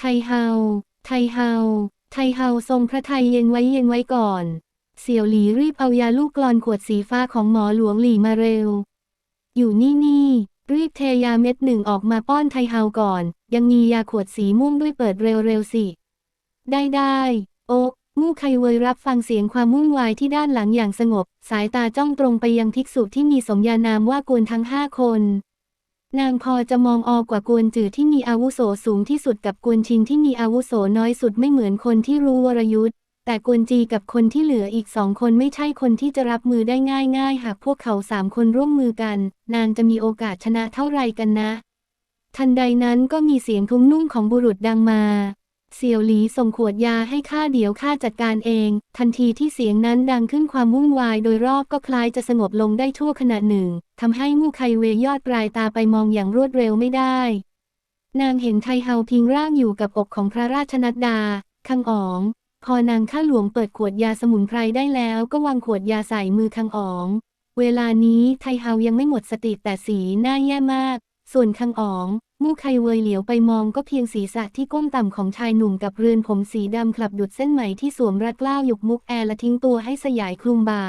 ไทเฮา ไทเฮา ไทเฮาทรงพระไทยเย็นไว้เย็นไว้ก่อน เสี่ยวหลีรีบเอายาลูกกลอนขวดสีฟ้าของหมอหลวงหลี่มาเร็ว อยู่นี่นี่รีบเทยาเม็ดหนึ่งออกมาป้อนไทเฮาก่อน ยังมียาขวดสีม่วงด้วยเปิดเร็วๆสิ ได้ได้โอ๊กมู่ไคเวยรับฟังเสียงความวุ่นวายที่ด้านหลังอย่างสงบ สายตาจ้องตรงไปยังภิกษุที่มีสมญานามว่ากวนทั้งห้าคน นางพอจะมองออกว่ากวนจือที่มีอาวุโสสูงที่สุดกับกวนชิงที่มีอาวุโสน้อยสุดไม่เหมือนคนที่รู้วรยุทธ์แต่กวนจีกับคนที่เหลืออีกสองคนไม่ใช่คนที่จะรับมือได้ง่ายๆ หากพวกเขาสามคนร่วมมือกัน นางจะมีโอกาสชนะเท่าไรกันนะ ทันใดนั้นก็มีเสียงทุ้มนุ่งของบุรุษดังมา เสี่ยวหลีส่งขวดยาให้ข้าเดี๋ยวข้าจัดการเอง ทันทีที่เสียงนั้นดังขึ้นความวุ่นวายโดยรอบก็คล้ายจะสงบลงได้ทั่วขณะหนึ่งทำให้มู่ไคเวยอดปลายตาไปมองอย่างรวดเร็วไม่ได้ นางเห็นไทเฮาพิงร่างอยู่กับอกของพระราชนัดดาคังอ๋อง พอนางข้าหลวงเปิดขวดยาสมุนไพรได้แล้วก็วางขวดยาใส่มือคังอ๋อง เวลานี้ไทเฮายังไม่หมดสติแต่สีหน้าแย่มาก ส่วนคังอ๋อง มู่ไคเวยเหลียวไปมองก็เพียงศีรษะที่ก้มต่ำของชายหนุ่มกับเรือนผมสีดำคลับดุดเส้นไหมที่สวมรัดเกล้าวหยกมุกแอร์และทิ้งตัวให้สยายคลุมบ่า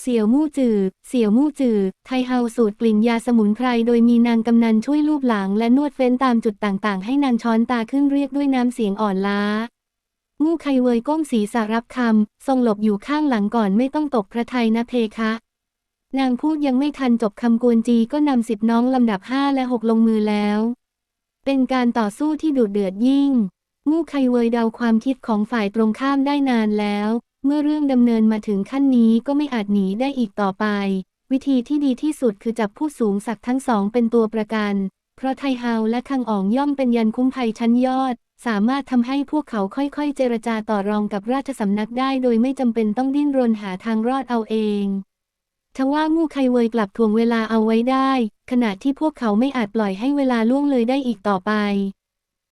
เสี่ยวมู่จือ เสี่ยวมู่จือ ไทเฮาสูตรกลิ่นยาสมุนไพรโดยมีนางกำนันช่วยลูบหลังและนวดเฟ้นตามจุดต่างๆ ให้นางช้อนตาขึ้นเรียกด้วยน้ำเสียงอ่อนล้ามู่ไคเวยก้มศีรษะรับคำ ทรงหลบอยู่ข้างหลังก่อนไม่ต้องตกพระไทยนะเพคะ นางพูดยังไม่ทันจบคำกวนจีก็นำสิบน้องลำดับห้าและหกลงมือแล้ว เป็นการต่อสู้ที่ดุเดือดยิ่งมู่ไคเวยเดาความคิดของฝ่ายตรงข้ามได้นานแล้ว เมื่อเรื่องดำเนินมาถึงขั้นนี้ก็ไม่อาจหนีได้อีกต่อไป วิธีที่ดีที่สุดคือจับผู้สูงศักดิ์ทั้งสองเป็นตัวประกัน เพราะไทเฮาและคังอ๋องย่อมเป็นยันคุ้มภัยชั้นยอด สามารถทำให้พวกเขาค่อยๆ เจรจาต่อรองกับราชสำนักได้ โดยไม่จำเป็นต้องดิ้นรนหาทางรอดเอาเอง ทว่ามู่ไคเวยกลับทวงเวลาเอาไว้ได้ ขณะที่พวกเขาไม่อาจปล่อยให้เวลาล่วงเลยได้อีกต่อไป